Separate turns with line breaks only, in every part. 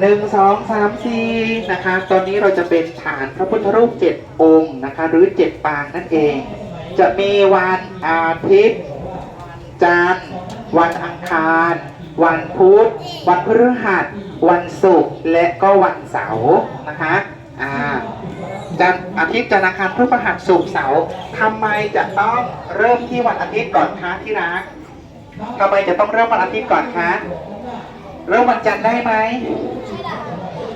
หนึ่งสองสามสี่นะคะ ตอนนี้เราจะเป็นฐานพระพุทธรูปเจ็ดองค์นะคะ หรือเจ็ดปางนั่นเอง จะมีวันอาทิตย์ จันทร์ วันอังคาร วันพุธ วันพฤหัส วันศุกร์ และก็วันเสาร์นะคะอ่าจันทร์อาทิตย์จันทร์อังคารพฤหัสศุกร์เสาร์ทำไมจะต้องเริ่มที่วันอาทิตย์ก่อนคะที่รักทำไมจะต้องเริ่มวันอาทิตย์ก่อนคะ เริ่มวันจันทร์ได้ไหม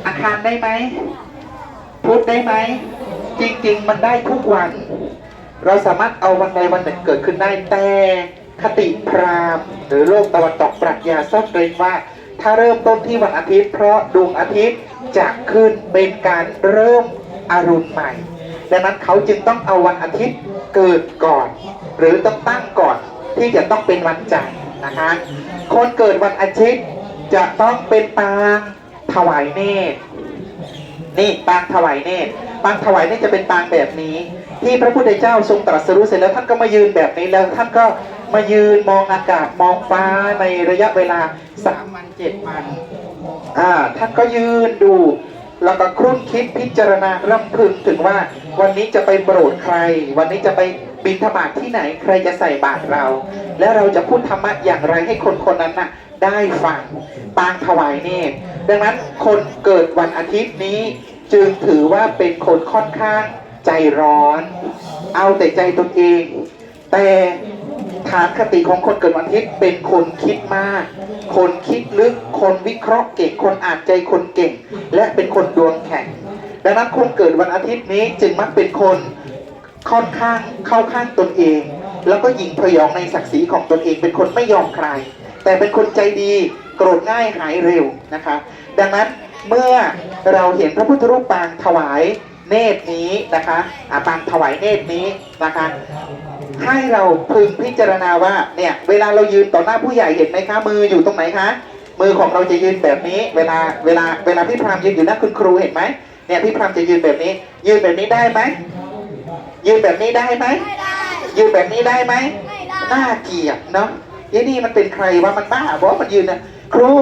อังคารได้ไหมพุธได้ไหม จริง ๆ มันได้ทุกวัน เราสามารถเอาวันใดวันหนึ่งเกิดขึ้นได้แต่คติพราหมณ์ หรือโลกตะวันตกปรัชญาซ่อนเร้นว่า ถ้าเริ่มต้นที่วันอาทิตย์ เพราะดวงอาทิตย์จะขึ้นเป็นการเริ่มอรุณใหม่ดังนั้นเขาจึงต้องเอาวันอาทิตย์เกิดก่อน หรือต้องตั้งก่อนที่จะต้องเป็นวันจันทร์นะคะคนเกิดวันอาทิตย์ จะต้องเป็นปางถวายเนตรนี่ปางถวายเนตรปางถวายเนตรจะเป็นปางแบบนี้ ที่พระพุทธเจ้าทรงตรัสรู้เสร็จแล้วท่านก็มายืนแบบนี้แล้วท่านก็มายืนมองอากาศมองฟ้าในระยะเวลาสามวันเจ็ดวันอ่าท่านก็ยืนดูแล้วก็ครุ่นคิดพิจารณารำพึงถึงว่าวันนี้จะไปโปรดใคร วันนี้จะไปบิณฑบาตที่ไหน ใครจะใส่บาตรเรา และเราจะพูดธรรมะอย่างไรให้คนคนนั้นน่ะ ได้ฟังปางถวายเนตรดังนั้นคนเกิดวันอาทิตย์นี้จึงถือว่าเป็นคนค่อนข้างใจร้อน เอาแต่ใจตนเอง แต่ฐานคติของคนเกิดวันอาทิตย์เป็นคนคิดมาก คนคิดลึก คนวิเคราะห์เก่ง คนอ่านใจคนเก่ง และเป็นคนดวงแข็ง ดังนั้นคนเกิดวันอาทิตย์นี้จึงมักเป็นคนค่อนข้างเข้าข้างตนเอง แล้วก็หยิ่งพยองในศักดิ์ศรีของตนเอง เป็นคนไม่ยอมใคร แต่เป็นคนใจดีโกรธง่ายหายเร็วนะคะ ดังนั้นเมื่อเราเห็นพระพุทธรูปปางถวายเนตรนี้นะคะอ่าปางถวายเนตรนี้นะคะ ให้เราพึงพิจารณาว่าเนี่ยเวลาเรายืนต่อหน้าผู้ใหญ่เห็นไหมคะมืออยู่ตรงไหนคะมือของเราจะยืนแบบนี้ เวลาเวลาเวลาพี่พรามยืนอยู่หน้าคุณครูเห็นไหมเนี่ยพี่พรามจะยืนแบบนี้ ยืนแบบนี้ได้ไหมยืนแบบนี้ได้ไหม
ไม่ได้
ยืนแบบนี้ได้ไหม
ไม่ได้
น่าเกลียดเนาะ ยี่นี่มันเป็นใครวะมันบ้าบอกมันยืนนะครู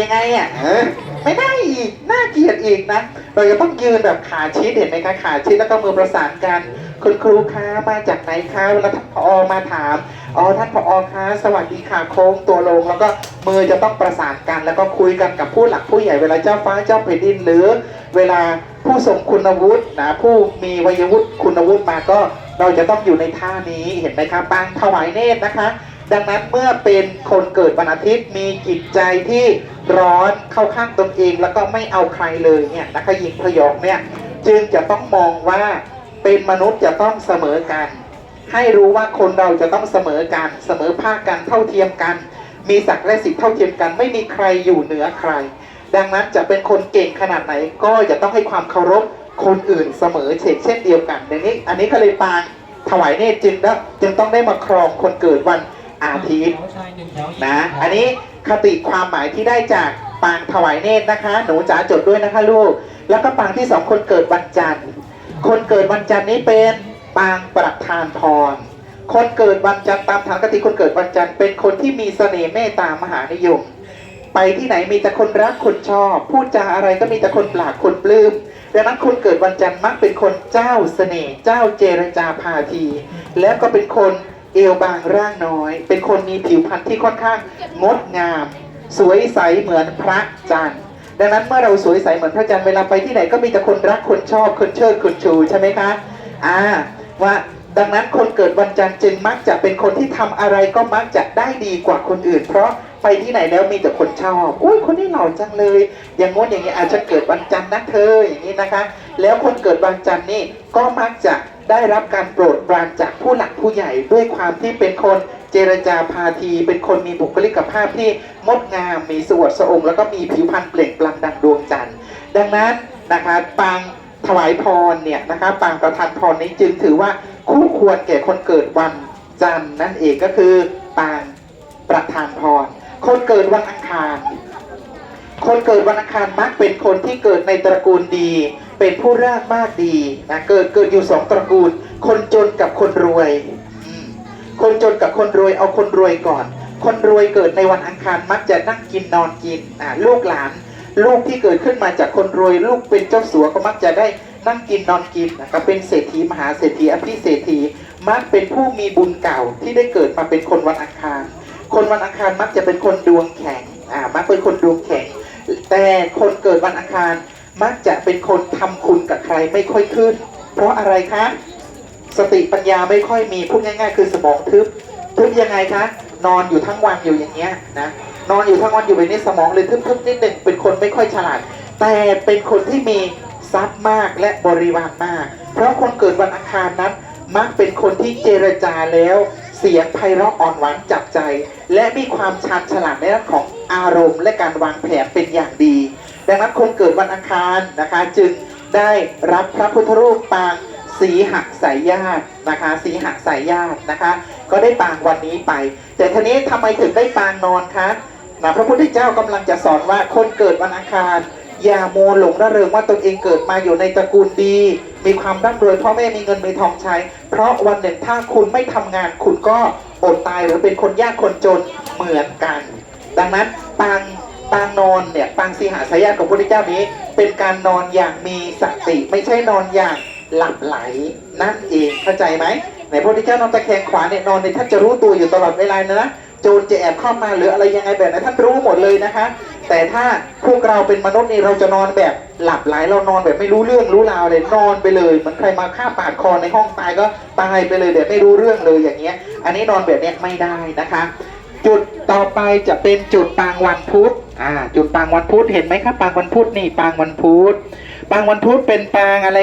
ยังไงอะเออไม่ได้อีกน่าเกลียดอีกนะ เราจะต้องยืนแบบขาชิดเห็นไหมคะขาชิดแล้วก็มือประสานกัน คุณครูคะมาจากไหนคะแล้วท่านผอมาถามอ๋อท่านผอคะสวัสดีค่ะโค้งตัวลง แล้วก็มือจะต้องประสานกัน แล้วก็คุยกันกับผู้หลักผู้ใหญ่เวลาเจ้าฟ้าเจ้าแผ่นดินหรือ เวลาผู้ทรงคุณวุฒินะผู้มีวัยวุฒิคุณวุฒิมาก็ เราจะต้องอยู่ในท่านี้เห็นไหมคะปางถวายเนตรนะคะ ดังนั้นเมื่อเป็นคนเกิดวันอาทิตย์มีจิตใจที่ร้อนเข้าข้างตนเองแล้วก็ไม่เอาใครเลยเนี่ยนะคะยิงพยองเนี่ยจึงจะต้องมองว่าเป็นมนุษย์จะต้องเสมอกัน ให้รู้ว่าคนเราจะต้องเสมอกัน เสมอภาคกันเท่าเทียมกัน มีศักดิ์และสิทธิ์เท่าเทียมกัน ไม่มีใครอยู่เหนือใคร ดังนั้นจะเป็นคนเก่งขนาดไหน ก็จะต้องให้ความเคารพคนอื่นเสมอเช่นเช่นเดียวกันดังนี้ อันนี้ก็เลยปางถวายเนตรจึงแล้วจึงต้องได้มาครองคนเกิดวัน อาทิตย์นะ อันนี้คติความหมายที่ได้จากปางถวายเนตรนะคะ หนูจ๋าจดด้วยนะคะลูก แล้วก็ปางที่สองคนเกิดวันจันทร์ คนเกิดวันจันทร์นี้เป็นปางประทานพร คนเกิดวันจันทร์ตามฐานคติคนเกิดวันจันทร์เป็นคนที่มีเสน่ห์เมตตามหานิยม ไปที่ไหนมีแต่คนรักคนชอบ พูดจาอะไรก็มีแต่คนปลากคนปลื้มดังนั้นคนเกิดวันจันทร์มักเป็นคนเจ้าเสน่ห์เจ้าเจรจาพาที แล้วก็เป็นคน เอวบางร่างน้อย เป็นคนมีผิวพรรณที่ค่อนข้างงดงาม สวยใสเหมือนพระจันทร์ดังนั้นเมื่อเราสวยใสเหมือนพระจันทร์เวลาไปที่ไหนก็มีแต่คนรักคนชอบคนเชิดคนชูใช่ไหมคะอ่าว่าดังนั้นคนเกิดวันจันทร์จึงมักจะเป็นคนที่ทำอะไรก็มักจะได้ดีกว่าคนอื่น เพราะไปที่ไหนแล้วมีแต่คนชอบอุ้ยคนนี้หล่อจังเลย อย่างงน้นอย่างนี้อาจจะเกิดวันจันทร์นะเธออย่างนี้นะคะ แล้วคนเกิดวันจันทร์นี่ก็มักจะ ได้รับการโปรดปรานจากผู้หลักผู้ใหญ่ด้วยความที่เป็นคนเจรจาพาทีเป็นคนมีบุคลิกภาพที่งดงามมีสวดสองค์แล้วก็มีผิวพรรณเปล่งปลั่งดังดวงจันทร์ดังนั้นนะคะปางถวายพรเนี่ยนะคะปางประทานพรนี้จึงถือว่าคู่ควรแก่คนเกิดวันจันทร์นั่นเองก็คือปางประทานพร คนเกิดวันอังคาร คนเกิดวันอังคารมักเป็นคนที่เกิดในตระกูลดี เป็นผู้รากมากดีนะเกิดเกิดอยู่สองตระกูล คนจนกับคนรวย คนจนกับคนรวยเอาคนรวยก่อน คนรวยเกิดในวันอังคารมักจะนั่งกินนอนกินอ่าลูกหลาน ลูกที่เกิดขึ้นมาจากคนรวย ลูกเป็นเจ้าสัวก็มักจะได้นั่งกินนอนกินนะครับเป็นเศรษฐีมหาเศรษฐีอภิเศรษฐีมักเป็นผู้มีบุญเก่าที่ได้เกิดมาเป็นคนวันอังคาร คนวันอังคารมักจะเป็นคนดวงแข็งอ่ามักเป็นคนดวงแข็ง แต่คนเกิดวันอังคาร มักจะเป็นคนทำคุณกับใครไม่ค่อยขึ้น เพราะอะไรคะ สติปัญญาไม่ค่อยมีพูดง่าย ๆ คือสมองทึบทึบยังไงคะ นอนอยู่ทั้งวันอยู่อย่างเงี้ยนะนอนอยู่ทั้งวันอยู่แบบนี้สมองเลยทึบๆนิดหนึ่งเป็นคนไม่ค่อยฉลาด แต่เป็นคนที่มีทรัพย์มากและบริวารมาก เพราะคนเกิดวันอังคารนั้น มักเป็นคนที่เจรจาแล้ว เสียงไพเราะอ่อนหวานจับใจ และมีความชาญฉลาดในด้านของอารมณ์และการวางแผนเป็นอย่างดี ดังนั้นคนเกิดวันอังคารนะคะ จึงได้รับพระพุทธรูปปางสีหักสายญาตินะคะสีหักสายญาตินะคะ ก็ได้ปางวันนี้ไป แต่ทีนี้ทำไมถึงได้ปางนอนคะนะพระพุทธเจ้ากำลังจะสอนว่าคนเกิดวันอังคาร อย่าโมหลงระเริงว่าตนเองเกิดมาอยู่ในตระกูลดี มีความร่ำรวยพ่อแม่มีเงินมีทองใช้ เพราะวันหนึ่งถ้าคุณไม่ทำงาน คุณก็อดตายหรือเป็นคนยากคนจนเหมือนกัน ดังนั้นปาง ปางนอนเนี่ยปางสีหาสายญาติของพระพุทธเจ้านี้ เป็นการนอนอย่างมีสติ ไม่ใช่นอนอย่างหลับไหลนั่นเองเข้าใจไหมในพระพุทธเจ้านอนตะแคงขวาเนี่ยนอนในท่านจะรู้ตัวอยู่ตลอดเวลานะโจรจะแอบเข้ามาหรืออะไรยังไงแบบนั้นท่านรู้หมดเลยนะคะ แต่ถ้าพวกเราเป็นมนุษย์นี่เราจะนอนแบบหลับไหลเรานอนแบบไม่รู้เรื่องรู้ราวเลยนอนไปเลยเหมือนใครมาฆ่าปาดคอในห้องตายก็ตายไปเลยแบบไม่รู้เรื่องเลยอย่างเงี้ย อันนี้นอนแบบเนี้ยไม่ได้นะคะ จุดต่อไปจะเป็นจุดปางวันพุธอ่า จุดปางวันพุธเห็นไหมครับ ปางวันพุธนี่ปางวันพุธปางวันพุธเป็นปางอะไร